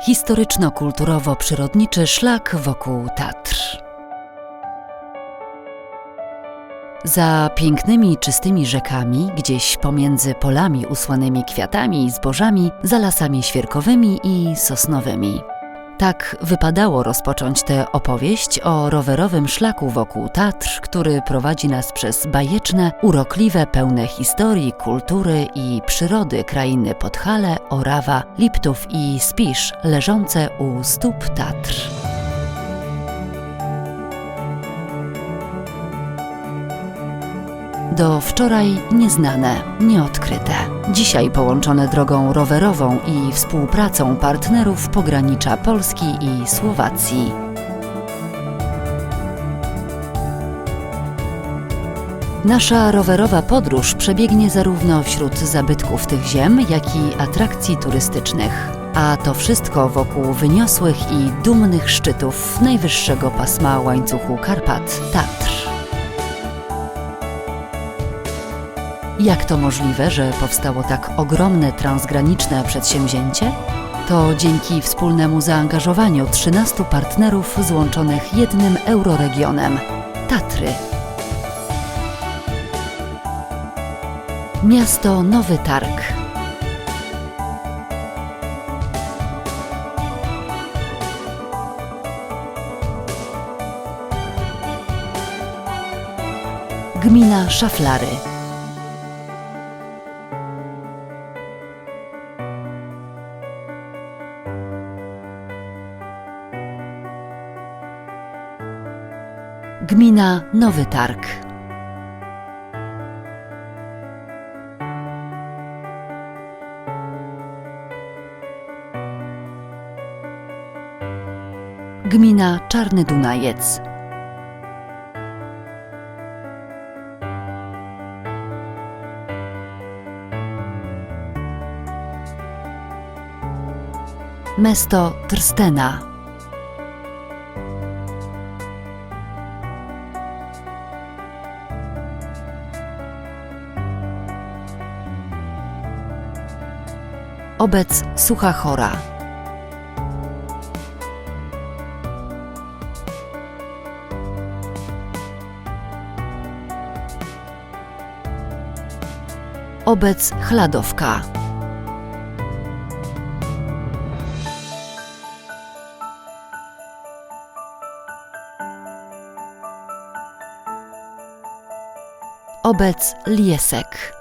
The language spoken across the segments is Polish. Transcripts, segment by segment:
Historyczno-kulturowo-przyrodniczy szlak wokół Tatr. Za pięknymi, czystymi rzekami, gdzieś pomiędzy polami usłanymi kwiatami i zbożami, za lasami świerkowymi i sosnowymi. Tak wypadało rozpocząć tę opowieść o rowerowym szlaku wokół Tatr, który prowadzi nas przez bajeczne, urokliwe, pełne historii, kultury i przyrody krainy Podhale, Orawa, Liptów i Spisz, leżące u stóp Tatr. Do wczoraj nieznane, nieodkryte. Dzisiaj połączone drogą rowerową i współpracą partnerów pogranicza Polski i Słowacji. Nasza rowerowa podróż przebiegnie zarówno wśród zabytków tych ziem, jak i atrakcji turystycznych. A to wszystko wokół wyniosłych i dumnych szczytów najwyższego pasma łańcuchu Karpat Tatr. Jak to możliwe, że powstało tak ogromne transgraniczne przedsięwzięcie? To dzięki wspólnemu zaangażowaniu 13 partnerów złączonych jednym euroregionem Tatry. Miasto Nowy Targ. Gmina Szaflary. Gmina Nowy Targ. Gmina Czarny Dunajec. Mesto Trstena. Obec Sucha Chora. Obec Chladowka. Obec Liesek.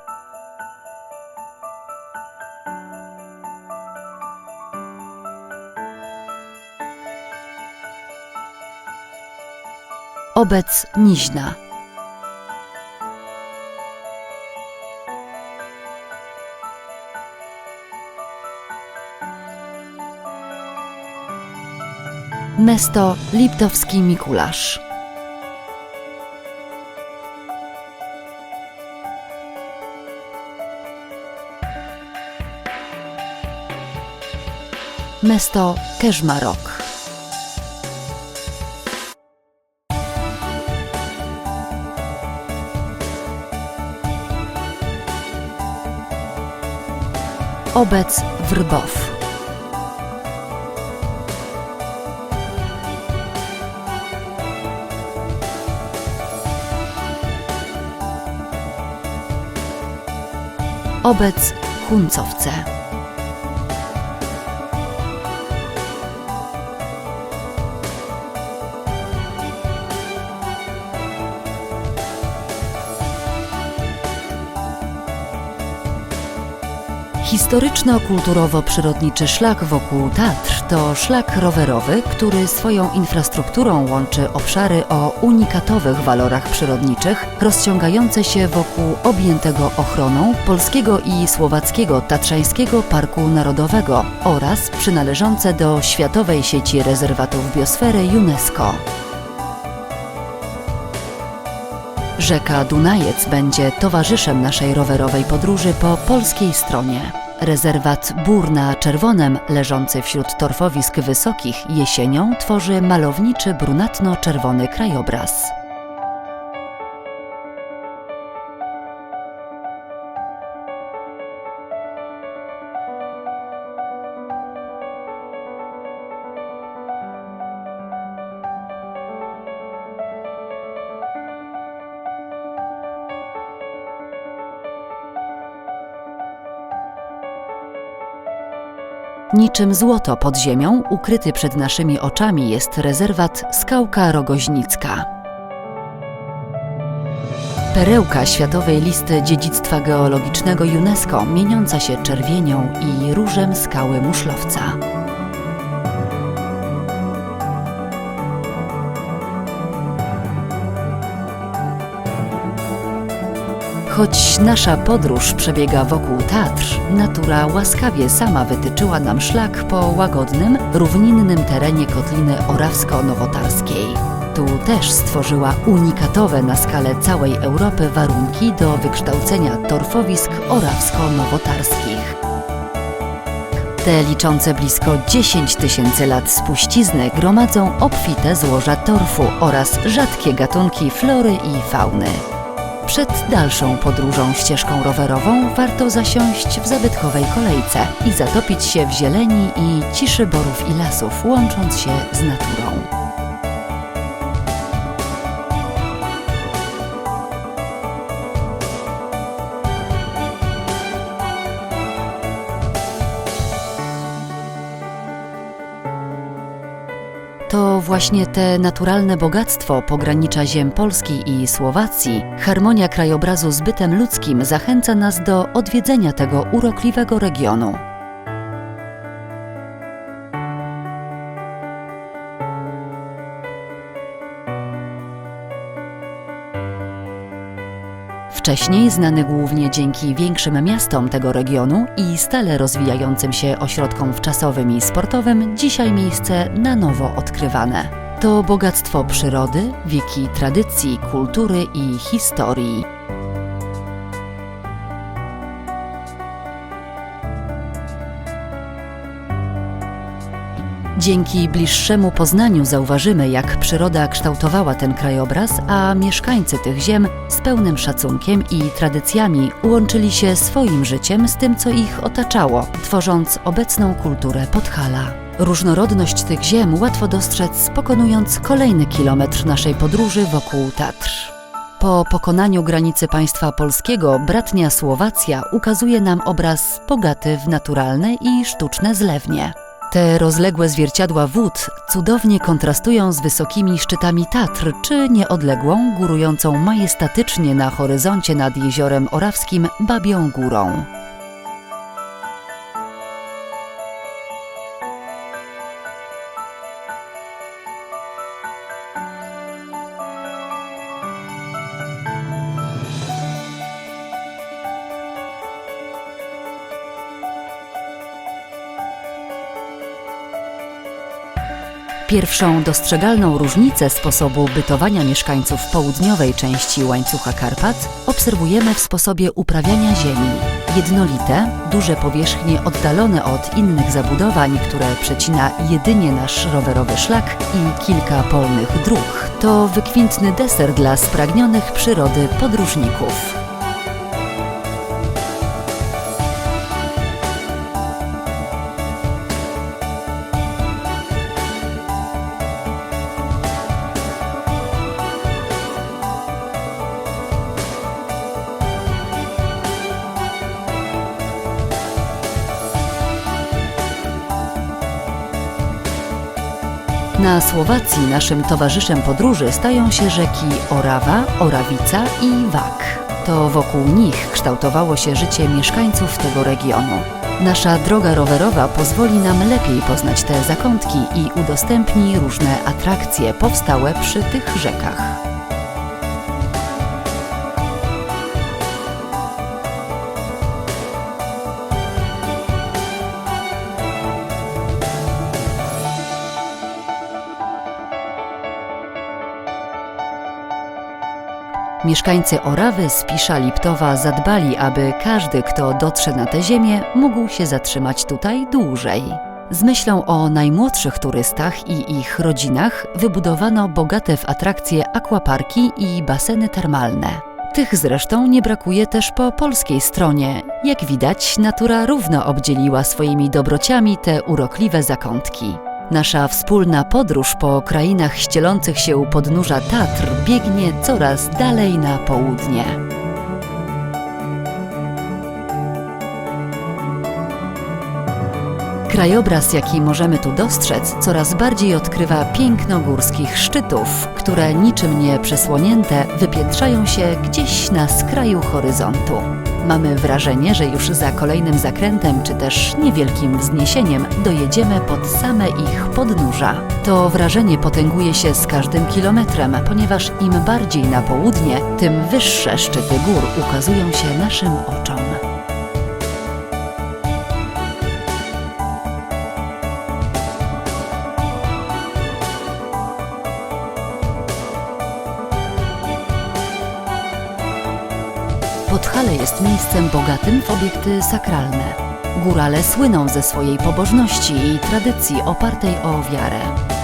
Obec Niźna. Mesto Liptowski Mikuláš. Mesto Keżmarok. Obec Wrbow. Obec Huncowce. Historyczno-kulturowo-przyrodniczy szlak wokół Tatr to szlak rowerowy, który swoją infrastrukturą łączy obszary o unikatowych walorach przyrodniczych, rozciągające się wokół objętego ochroną Polskiego i Słowackiego Tatrzańskiego Parku Narodowego oraz przynależące do Światowej Sieci Rezerwatów Biosfery UNESCO. Rzeka Dunajec będzie towarzyszem naszej rowerowej podróży po polskiej stronie. Rezerwat Bór na Czerwonem, leżący wśród torfowisk wysokich, jesienią tworzy malowniczy brunatno-czerwony krajobraz. Niczym złoto pod ziemią, ukryty przed naszymi oczami jest rezerwat Skałka Rogoźnicka. Perełka światowej listy dziedzictwa geologicznego UNESCO, mieniąca się czerwienią i różem skały Muszlowca. Choć nasza podróż przebiega wokół Tatr, natura łaskawie sama wytyczyła nam szlak po łagodnym, równinnym terenie Kotliny Orawsko-Nowotarskiej. Tu też stworzyła unikatowe na skalę całej Europy warunki do wykształcenia torfowisk orawsko-nowotarskich. Te liczące blisko 10 tysięcy lat spuścizny gromadzą obfite złoża torfu oraz rzadkie gatunki flory i fauny. Przed dalszą podróżą ścieżką rowerową warto zasiąść w zabytkowej kolejce i zatopić się w zieleni i ciszy borów i lasów, łącząc się z naturą. Właśnie te naturalne bogactwo pogranicza ziem Polski i Słowacji, harmonia krajobrazu z bytem ludzkim zachęca nas do odwiedzenia tego urokliwego regionu. Wcześniej znany głównie dzięki większym miastom tego regionu i stale rozwijającym się ośrodkom wczasowym i sportowym, dzisiaj miejsce na nowo odkrywane. To bogactwo przyrody, wieki tradycji, kultury i historii. Dzięki bliższemu poznaniu zauważymy, jak przyroda kształtowała ten krajobraz, a mieszkańcy tych ziem z pełnym szacunkiem i tradycjami łączyli się swoim życiem z tym, co ich otaczało, tworząc obecną kulturę Podhala. Różnorodność tych ziem łatwo dostrzec, pokonując kolejny kilometr naszej podróży wokół Tatr. Po pokonaniu granicy państwa polskiego, bratnia Słowacja ukazuje nam obraz bogaty w naturalne i sztuczne zlewnie. Te rozległe zwierciadła wód cudownie kontrastują z wysokimi szczytami Tatr czy nieodległą, górującą majestatycznie na horyzoncie nad jeziorem Orawskim Babią Górą. Pierwszą dostrzegalną różnicę sposobu bytowania mieszkańców południowej części łańcucha Karpat obserwujemy w sposobie uprawiania ziemi. Jednolite, duże powierzchnie oddalone od innych zabudowań, które przecina jedynie nasz rowerowy szlak i kilka polnych dróg, to wykwintny deser dla spragnionych przyrody podróżników. Na Słowacji naszym towarzyszem podróży stają się rzeki Orawa, Orawica i Wak. To wokół nich kształtowało się życie mieszkańców tego regionu. Nasza droga rowerowa pozwoli nam lepiej poznać te zakątki i udostępni różne atrakcje powstałe przy tych rzekach. Mieszkańcy Orawy, Spisza, Liptowa zadbali, aby każdy, kto dotrze na tę ziemię, mógł się zatrzymać tutaj dłużej. Z myślą o najmłodszych turystach i ich rodzinach wybudowano bogate w atrakcje akwaparki i baseny termalne. Tych zresztą nie brakuje też po polskiej stronie. Jak widać, natura równo obdzieliła swoimi dobrociami te urokliwe zakątki. Nasza wspólna podróż po krainach ścielących się u podnóża Tatr biegnie coraz dalej na południe. Krajobraz, jaki możemy tu dostrzec, coraz bardziej odkrywa piękno górskich szczytów, które niczym nie przesłonięte wypiętrzają się gdzieś na skraju horyzontu. Mamy wrażenie, że już za kolejnym zakrętem czy też niewielkim wzniesieniem dojedziemy pod same ich podnóża. To wrażenie potęguje się z każdym kilometrem, ponieważ im bardziej na południe, tym wyższe szczyty gór ukazują się naszym oczom. Podhale jest miejscem bogatym w obiekty sakralne. Górale słyną ze swojej pobożności i tradycji opartej o wiarę.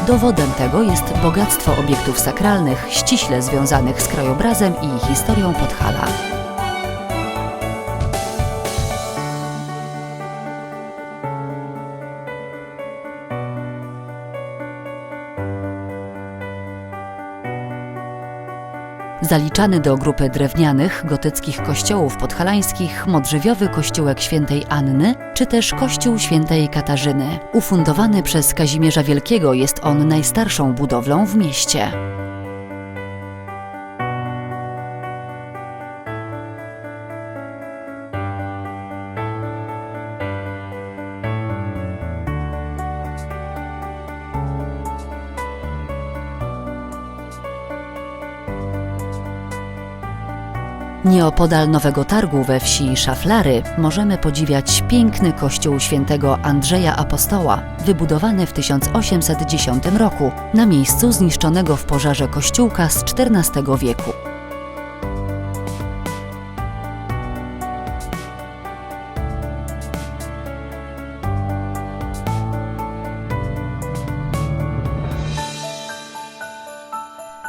Dowodem tego jest bogactwo obiektów sakralnych ściśle związanych z krajobrazem i historią Podhala. Zaliczany do grupy drewnianych, gotyckich kościołów podhalańskich modrzewiowy kościółek świętej Anny, czy też kościół świętej Katarzyny. Ufundowany przez Kazimierza Wielkiego jest on najstarszą budowlą w mieście. Nieopodal Nowego Targu we wsi Szaflary możemy podziwiać piękny kościół świętego Andrzeja Apostoła, wybudowany w 1810 roku na miejscu zniszczonego w pożarze kościółka z XIV wieku.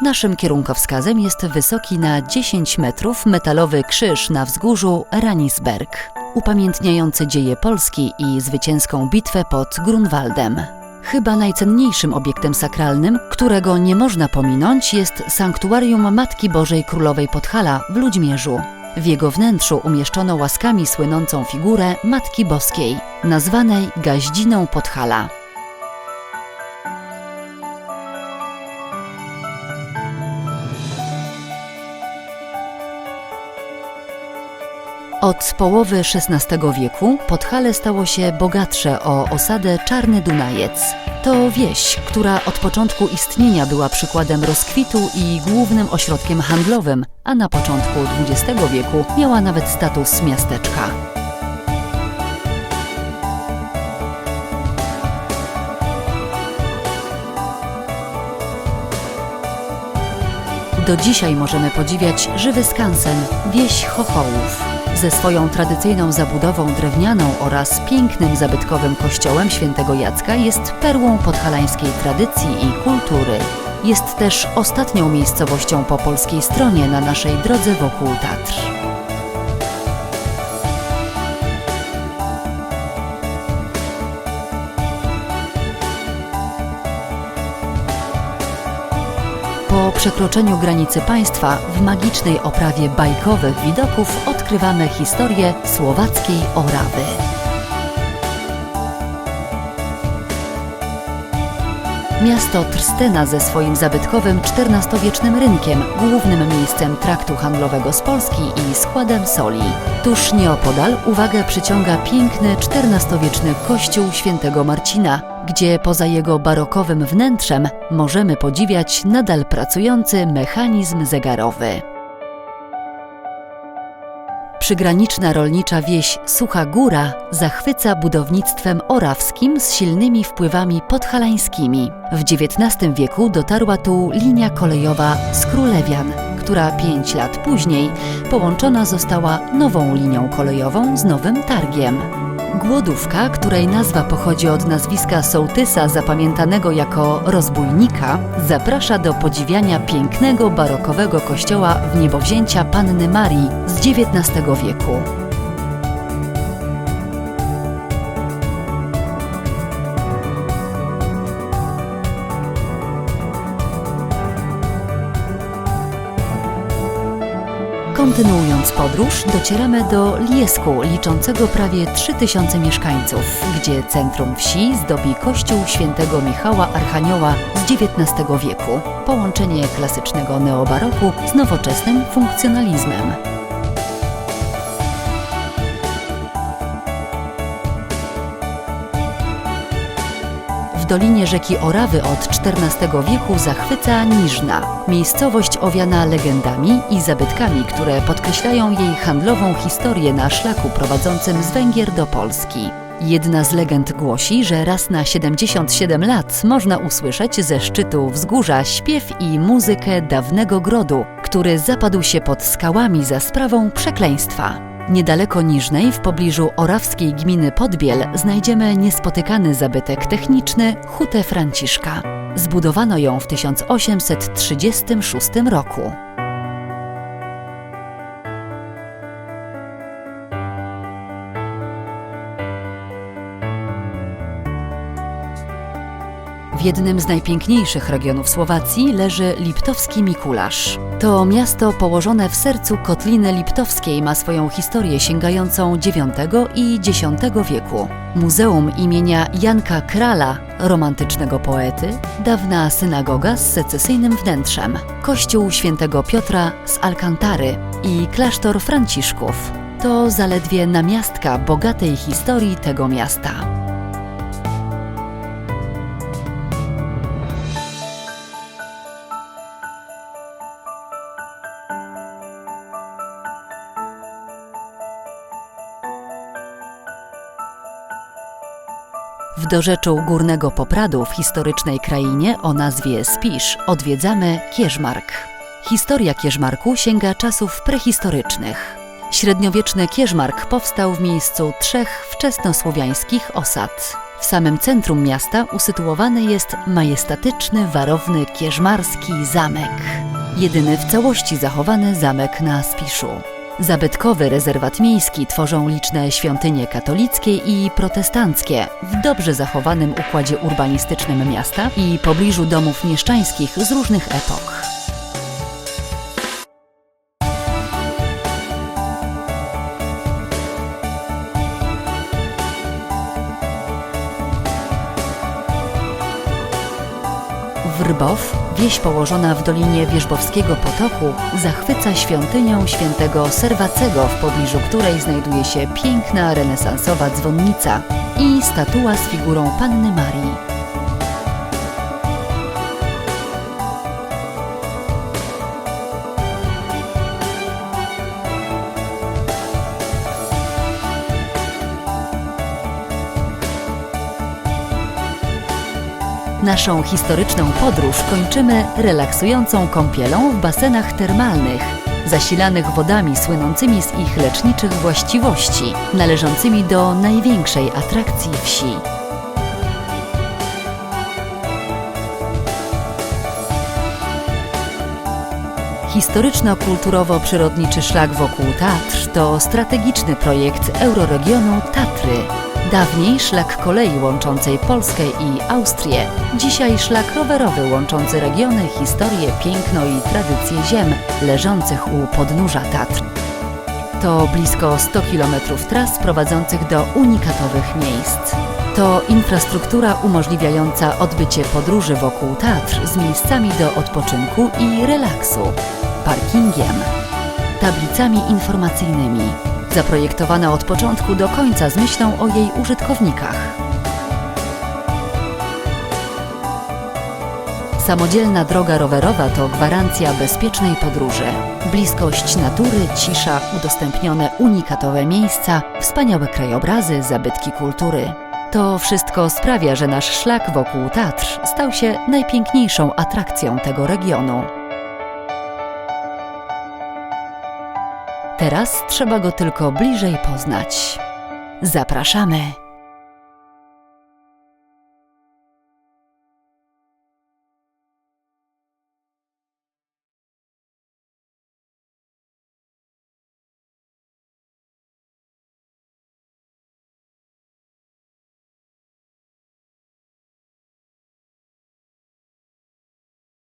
Naszym kierunkowskazem jest wysoki na 10 metrów metalowy krzyż na wzgórzu Ranisberg, upamiętniający dzieje Polski i zwycięską bitwę pod Grunwaldem. Chyba najcenniejszym obiektem sakralnym, którego nie można pominąć, jest sanktuarium Matki Bożej Królowej Podhala w Ludźmierzu. W jego wnętrzu umieszczono łaskami słynącą figurę Matki Boskiej, nazwanej Gaździną Podhala. Od połowy XVI wieku Podhale stało się bogatsze o osadę Czarny Dunajec. To wieś, która od początku istnienia była przykładem rozkwitu i głównym ośrodkiem handlowym, a na początku XX wieku miała nawet status miasteczka. Do dzisiaj możemy podziwiać żywy skansen, wieś Chochołów. Ze swoją tradycyjną zabudową drewnianą oraz pięknym zabytkowym kościołem świętego Jacka jest perłą podhalańskiej tradycji i kultury. Jest też ostatnią miejscowością po polskiej stronie na naszej drodze wokół Tatr. Po przekroczeniu granicy państwa w magicznej oprawie bajkowych widoków odkrywamy historię słowackiej Orawy. Miasto Trstena ze swoim zabytkowym XIV-wiecznym rynkiem, głównym miejscem traktu handlowego z Polski i składem soli. Tuż nieopodal uwagę przyciąga piękny XIV-wieczny kościół świętego Marcina, gdzie poza jego barokowym wnętrzem możemy podziwiać nadal pracujący mechanizm zegarowy. Przygraniczna rolnicza wieś Sucha Góra zachwyca budownictwem orawskim z silnymi wpływami podhalańskimi. W XIX wieku dotarła tu linia kolejowa z Królewian, która pięć lat później połączona została nową linią kolejową z Nowym Targiem. Głodówka, której nazwa pochodzi od nazwiska sołtysa zapamiętanego jako rozbójnika, zaprasza do podziwiania pięknego barokowego kościoła w niebowzięcia Panny Marii z XIX wieku. Kontynuując podróż, docieramy do Liesku, liczącego prawie 3000 mieszkańców, gdzie centrum wsi zdobi kościół świętego Michała Archanioła z XIX wieku. Połączenie klasycznego neobaroku z nowoczesnym funkcjonalizmem. W dolinie rzeki Orawy od XIV wieku zachwyca Niżna, miejscowość owiana legendami i zabytkami, które podkreślają jej handlową historię na szlaku prowadzącym z Węgier do Polski. Jedna z legend głosi, że raz na 77 lat można usłyszeć ze szczytu wzgórza śpiew i muzykę dawnego grodu, który zapadł się pod skałami za sprawą przekleństwa. Niedaleko Niżnej, w pobliżu orawskiej gminy Podbiel, znajdziemy niespotykany zabytek techniczny Hutę Franciszka. Zbudowano ją w 1836 roku. Jednym z najpiękniejszych regionów Słowacji leży Liptowski Mikuláš. To miasto położone w sercu Kotliny Liptowskiej ma swoją historię sięgającą IX i X wieku. Muzeum imienia Janka Krala, romantycznego poety, dawna synagoga z secesyjnym wnętrzem, kościół świętego Piotra z Alcantary i klasztor Franciszków. To zaledwie namiastka bogatej historii tego miasta. W dorzeczu Górnego Popradu w historycznej krainie o nazwie Spisz odwiedzamy Kierzmark. Historia Kierzmarku sięga czasów prehistorycznych. Średniowieczny Kierzmark powstał w miejscu trzech wczesnosłowiańskich osad. W samym centrum miasta usytuowany jest majestatyczny, warowny Kierzmarski Zamek. Jedyny w całości zachowany zamek na Spiszu. Zabytkowy rezerwat miejski tworzą liczne świątynie katolickie i protestanckie w dobrze zachowanym układzie urbanistycznym miasta i pobliżu domów mieszczańskich z różnych epok. Wrbow, wieś położona w dolinie Wierzbowskiego Potoku, zachwyca świątynią świętego Serwacego, w pobliżu której znajduje się piękna renesansowa dzwonnica i statua z figurą Panny Marii. Naszą historyczną podróż kończymy relaksującą kąpielą w basenach termalnych, zasilanych wodami słynącymi z ich leczniczych właściwości, należącymi do największej atrakcji wsi. Historyczno-kulturowo-przyrodniczy szlak wokół Tatr to strategiczny projekt Euroregionu Tatry. Dawniej szlak kolei łączącej Polskę i Austrię, dzisiaj szlak rowerowy łączący regiony, historię, piękno i tradycje ziem leżących u podnóża Tatr. To blisko 100 km tras prowadzących do unikatowych miejsc. To infrastruktura umożliwiająca odbycie podróży wokół Tatr z miejscami do odpoczynku i relaksu, parkingiem, tablicami informacyjnymi, zaprojektowana od początku do końca z myślą o jej użytkownikach. Samodzielna droga rowerowa to gwarancja bezpiecznej podróży. Bliskość natury, cisza, udostępnione unikatowe miejsca, wspaniałe krajobrazy, zabytki kultury. To wszystko sprawia, że nasz szlak wokół Tatr stał się najpiękniejszą atrakcją tego regionu. Teraz trzeba go tylko bliżej poznać. Zapraszamy!